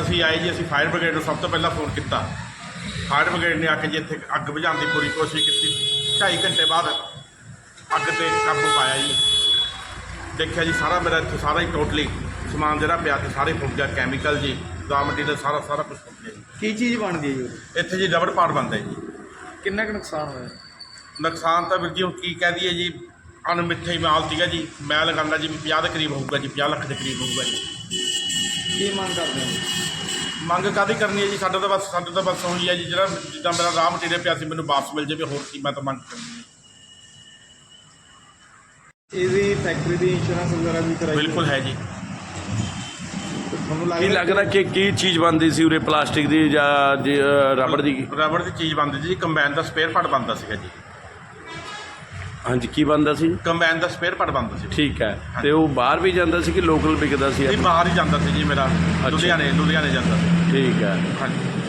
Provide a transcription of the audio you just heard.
ਅਸੀਂ ਆਏ ਜੀ ਅਸੀਂ ਫਾਇਰ ਬ੍ਰਿਗੇਡ ਨੂੰ ਸਭ ਤੋਂ ਪਹਿਲਾਂ ਫੋਨ ਕੀਤਾ। ਫਾਇਰ ਬ੍ਰਿਗੇਡ ਨੇ ਆ ਕੇ ਜੀ ਇੱਥੇ ਅੱਗ ਬੁਝਾਉਣ ਦੀ ਪੂਰੀ ਕੋਸ਼ਿਸ਼ ਕੀਤੀ। 2.5 ਘੰਟੇ ਬਾਅਦ ਅੱਗ ਤੇ ਕਾਬੂ ਪਾਇਆ ਜੀ। ਦੇਖਿਆ ਜੀ ਸਾਰਾ ਮੇਰਾ ਇੱਥੇ ਸਾਰਾ ਹੀ ਟੋਟਲੀ ਸਮਾਨ ਜਿਹੜਾ ਪਿਆ ਤੇ ਸਾਰੇ ਫੁੱਟ ਗਿਆ ਕੈਮੀਕਲ ਜੀ ਦਾ ਮਟੀਰੀਅਲ ਸਾਰਾ ਸਾਰਾ ਕੁਝ ਫੁੱਟ ਗਿਆ ਜੀ। ਕੀ ਚੀਜ਼ ਬਣਦੀ ਹੈ ਜੀ? ਉਰੇ? ਇੱਥੇ ਜੀ ਰਬੜ ਪਾਟ ਬਣਦਾ ਜੀ। ਕਿੰਨਾ ਕੁ ਨੁਕਸਾਨ ਹੋਇਆ? ਨੁਕਸਾਨ ਤਾਂ ਵੀਰ ਜੀ ਹੁਣ ਕੀ ਕਹਿ ਦਈਏ ਜੀ ਅਣਮਿੱਥੇ ਹੀ ਮਾਲ ਸੀਗਾ ਜੀ। ਮੈਂ ਲਗਾਉਂਦਾ ਜੀ ਵੀ 50 ਦੇ ਕਰੀਬ ਹੋਊਗਾ ਜੀ 50 ਲੱਖ ਦੇ ਕਰੀਬ ਹੋਊਗਾ ਜੀ। ਕੀ ਮੰਗ ਕਰਦੇ ਹੋ? ਮੰਗ ਕਾਦੀ ਕਰਨੀ ਹੈ ਜੀ? ਸਾਡਾ ਤਾਂ ਬਸ ਸਾਡਾ ਤਾਂ ਬਸ ਉਹੀ ਹੈ ਜੀ ਜਿਹੜਾ ਜਿੱਦਾਂ ਮੇਰਾ ਰਾਹ ਮਟੀਰੀਅਲ ਪਿਆ ਸੀ ਮੈਨੂੰ ਵਾਪਸ ਮਿਲ ਜਾਵੇ ਹੋਰ ਕੀ ਮੈਂ ਤਾਂ ਮੰਗ ਕਰਨੀ ਹੈ। ਇਹਦੀ ਫੈਕਟਰੀ ਦੀ ਇੰਸ਼ੋਰੈਂਸ ਵਗੈਰਾ ਵੀ ਕਰਾਈ ਬਿਲਕੁਲ ਹੈ ਜੀ। ਤੁਹਾਨੂੰ ਕੀ ਲੱਗਦਾ ਕਿ ਕੀ ਚੀਜ਼ ਬਣਦੀ ਸੀ ਉਰੇ ਪਲਾਸਟਿਕ ਦੀ ਜਾਂ ਜੀ, ਅ, ਰਬੜ ਦੀ? ਰਬੜ ਦੀ ਚੀਜ਼ ਬਣਦੀ ਸੀ ਜੀ ਕੰਬਾਈਨ ਦਾ ਸਪੇਅਰ ਪਾਰਟ ਬਣਦਾ ਸੀਗਾ ਜੀ। ਹਾਂਜੀ ਕੀ ਬਣਦਾ ਸੀ? ਕੰਬਾਈਨ ਦਾ ਸਪੇਅਰ ਪਾਰਟ ਬਣਦਾ ਸੀ। ਠੀਕ ਹੈ। ਤੇ ਉਹ ਬਾਹਰ ਵੀ ਜਾਂਦਾ ਸੀ ਕਿ ਲੋਕਲ ਵਿਕਦਾ ਸੀ? ਇਹ ਬਾਹਰ ਹੀ ਜਾਂਦਾ ਸੀ ਜੀ ਮੇਰਾ। ਲੁਧਿਆਣੇ ਲੁਧਿਆਣੇ ਜਾਂਦਾ ਸੀ। ਠੀਕ ਹੈ। ਹਾਂਜੀ।